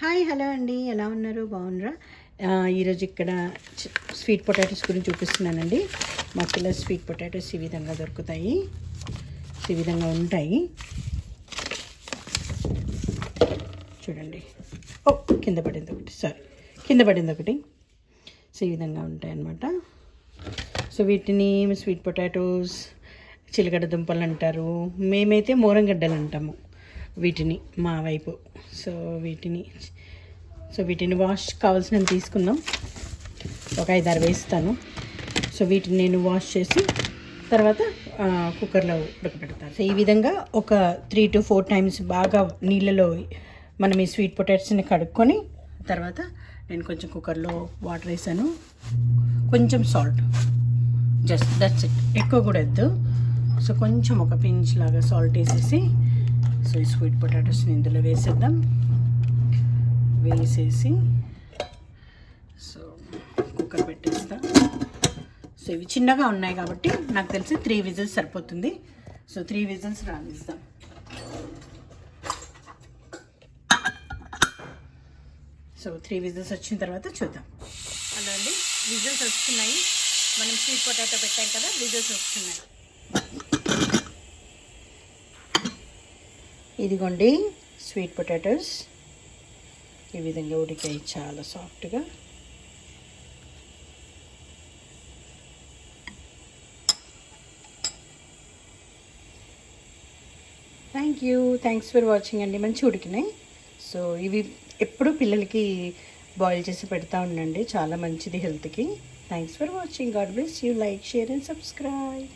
Hi hello అండి. ఎలా ఉన్నారు? బాగున్నారా? ఈరోజు ఇక్కడ స్వీట్ పొటాటోస్ గురించి చూపిస్తున్నానండి. మా పిల్లల స్వీట్ పొటాటోస్ ఈ విధంగా దొరుకుతాయి. ఈ విధంగా ఉంటాయి. చూడండి. ఓ కింద పడింది ఒకటి. సారీ కింద పడింది ఒకటి. సో ఈ విధంగా ఉంటాయన్నమాట. సో వీటిని స్వీట్ పొటాటోస్ చిలకడ దుంపలు అంటారు. మేమైతే మోరంగడ్డలు అంటాము. వీటిని మా వైపు. సో వీటిని సో వీటిని వాష్ కావాల్సినవి తీసుకుందాం. ఒక ఐదు అరవై వేస్తాను. సో వీటిని నేను వాష్ చేసి తర్వాత కుక్కర్లో ఉడకబెడతాను. సో ఈ విధంగా ఒక త్రీ టు ఫోర్ టైమ్స్ బాగా నీళ్ళలో మనం ఈ స్వీట్ పొటాటోస్ని కడుక్కొని తర్వాత నేను కొంచెం కుక్కర్లో వాటర్ వేసాను. కొంచెం సాల్ట్. Just that's it. ఎక్కువ కూడా వద్దు. సో కొంచెం ఒక పించ్ లాగా సాల్ట్ వేసేసి సో ఈ స్వీట్ పొటాటోస్ని ఇందులో వేసేద్దాం. వేసేసి సో కుక్కర్ పెట్టేస్తా. సో ఇవి చిన్నగా ఉన్నాయి కాబట్టి నాకు తెలిసి త్రీ విజిల్స్ సరిపోతుంది. సో త్రీ విజిల్స్ రానిస్తాం. సో త్రీ విజిల్స్ వచ్చిన తర్వాత చూద్దాం. అలా అండి విజిల్స్ వస్తున్నాయి. మనం స్వీట్ పొటాటో పెట్టాం కదా విజిల్స్ వస్తున్నాయి. ఇదిగోండి స్వీట్ పొటాటోస్ ఈ విధంగా ఉడికాయి చాలా సాఫ్ట్గా thank you thanks for watching అండి. మంచి ఉడికినాయి. సో ఇవి ఎప్పుడు పిల్లలకి బాయిల్ చేసి పెడతా ఉండండి. చాలా మంచిది హెల్త్కి thanks for watching God bless you like share and subscribe